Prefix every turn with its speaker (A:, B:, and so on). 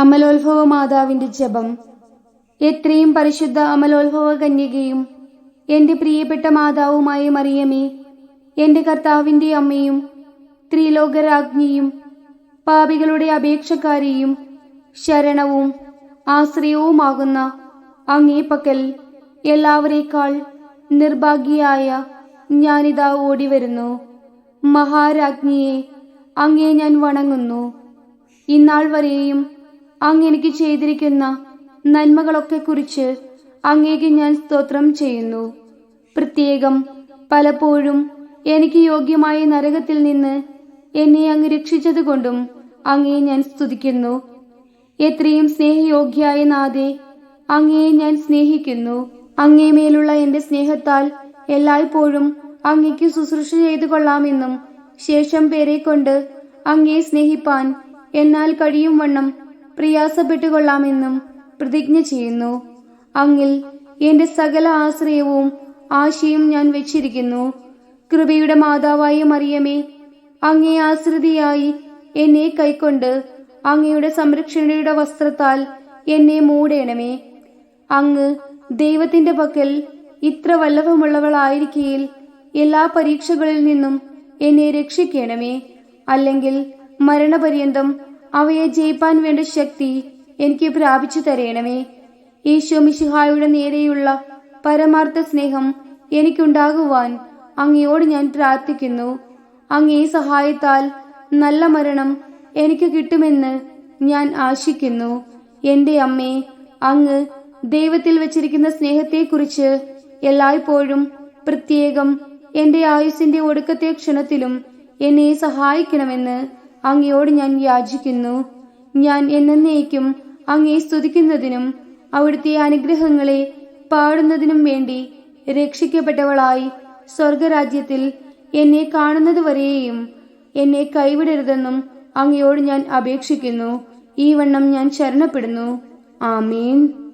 A: അമലോത്ഭവ മാതാവിന്റെ ജപം. എത്രയും പരിശുദ്ധ അമലോത്ഭവ കന്യകയും എന്റെ പ്രിയപ്പെട്ട മാതാവുമായ മറിയമേ എന്റെ കർത്താവിന്റെ അമ്മയും ത്രിലോകരാജ്ഞിയും പാപികളുടെ അപേക്ഷക്കാരിയും ശരണവും ആശ്രയവുമാകുന്ന അങ്ങേപ്പക്കൽ എല്ലാവരേക്കാൾ നിർഭാഗ്യയായ ഞാനിതാ ഓടിവരുന്നു. മഹാരാജ്ഞിയെ അങ്ങേ ഞാൻ വണങ്ങുന്നു. ഇന്നാൾ വരെയും അങ്ങ് എനിക്ക് ചെയ്തിരിക്കുന്ന നന്മകളൊക്കെ കുറിച്ച് അങ്ങേക്ക് ഞാൻ സ്തോത്രം ചെയ്യുന്നു. പ്രത്യേകം പലപ്പോഴും എനിക്ക് യോഗ്യമായ നരകത്തിൽ നിന്ന് എന്നെ അങ്ങ് രക്ഷിച്ചതുകൊണ്ടും അങ്ങേ ഞാൻ സ്തുതിക്കുന്നു. എത്രയും സ്നേഹയോഗ്യായ നാഥെ അങ്ങേയെ ഞാൻ സ്നേഹിക്കുന്നു. അങ്ങേ മേലുള്ള എന്റെ സ്നേഹത്താൽ എല്ലായ്പ്പോഴും അങ്ങയ്ക്ക് ശുശ്രൂഷ ചെയ്തു കൊള്ളാമെന്നും ശേഷം പേരെ കൊണ്ട് അങ്ങേ സ്നേഹിപ്പാൻ എന്നാൽ കഴിയും വണ്ണം പ്രയാസപ്പെട്ടുകൊള്ളാമെന്നും പ്രതിജ്ഞ ചെയ്യുന്നു. അങ്ങിൽ എന്റെ സകല ആശ്രയവും ആശയും ഞാൻ വെച്ചിരിക്കുന്നു. കൃപയുടെ മാതാവായ മറിയമേ അങ്ങേ ആശ്രിതിയായി എന്നെ കൈക്കൊണ്ട് അങ്ങയുടെ സംരക്ഷണയുടെ വസ്ത്രത്താൽ എന്നെ മൂടേണമേ. അങ്ങ് ദൈവത്തിന്റെ പക്കൽ ഇത്ര വല്ലഭമുള്ളവളായിരിക്കയിൽ എല്ലാ പരീക്ഷകളിൽ നിന്നും എന്നെ രക്ഷിക്കണമേ. അല്ലെങ്കിൽ മരണപര്യന്തം അവയെ ജയിപ്പാൻ വേണ്ട ശക്തി എനിക്ക് പ്രാപിച്ചു തരയണമേ ഈശോ മിശിഹായുടെ നേരെയുള്ള പരമാർത്ഥ സ്നേഹം എനിക്കുണ്ടാകുവാൻ അങ്ങയോട് ഞാൻ പ്രാർത്ഥിക്കുന്നു. അങ്ങേ സഹായത്താൽ നല്ല മരണം എനിക്ക് കിട്ടുമെന്ന് ഞാൻ ആശിക്കുന്നു. എന്റെ അമ്മേ അങ്ങ് ദൈവത്തിൽ വച്ചിരിക്കുന്ന സ്നേഹത്തെക്കുറിച്ച് എല്ലായ്പ്പോഴും പ്രത്യേകം എന്റെ ആയുസിന്റെ ഒടുക്കത്തെ ക്ഷണത്തിലും എന്നെ സഹായിക്കണമെന്ന് അങ്ങയോട് ഞാൻ യാചിക്കുന്നു. ഞാൻ എന്നേക്കും അങ്ങേ സ്തുതിക്കുന്നതിനും അവിടുത്തെ അനുഗ്രഹങ്ങളെ പാടുന്നതിനും വേണ്ടി രക്ഷിക്കപ്പെട്ടവളായി സ്വർഗരാജ്യത്തിൽ എന്നെ കാണുന്നതുവരെയും എന്നെ കൈവിടരുതെന്നും അങ്ങയോട് ഞാൻ അപേക്ഷിക്കുന്നു. ഈ വണ്ണം ഞാൻ ശരണപ്പെടുന്നു. ആമീൻ.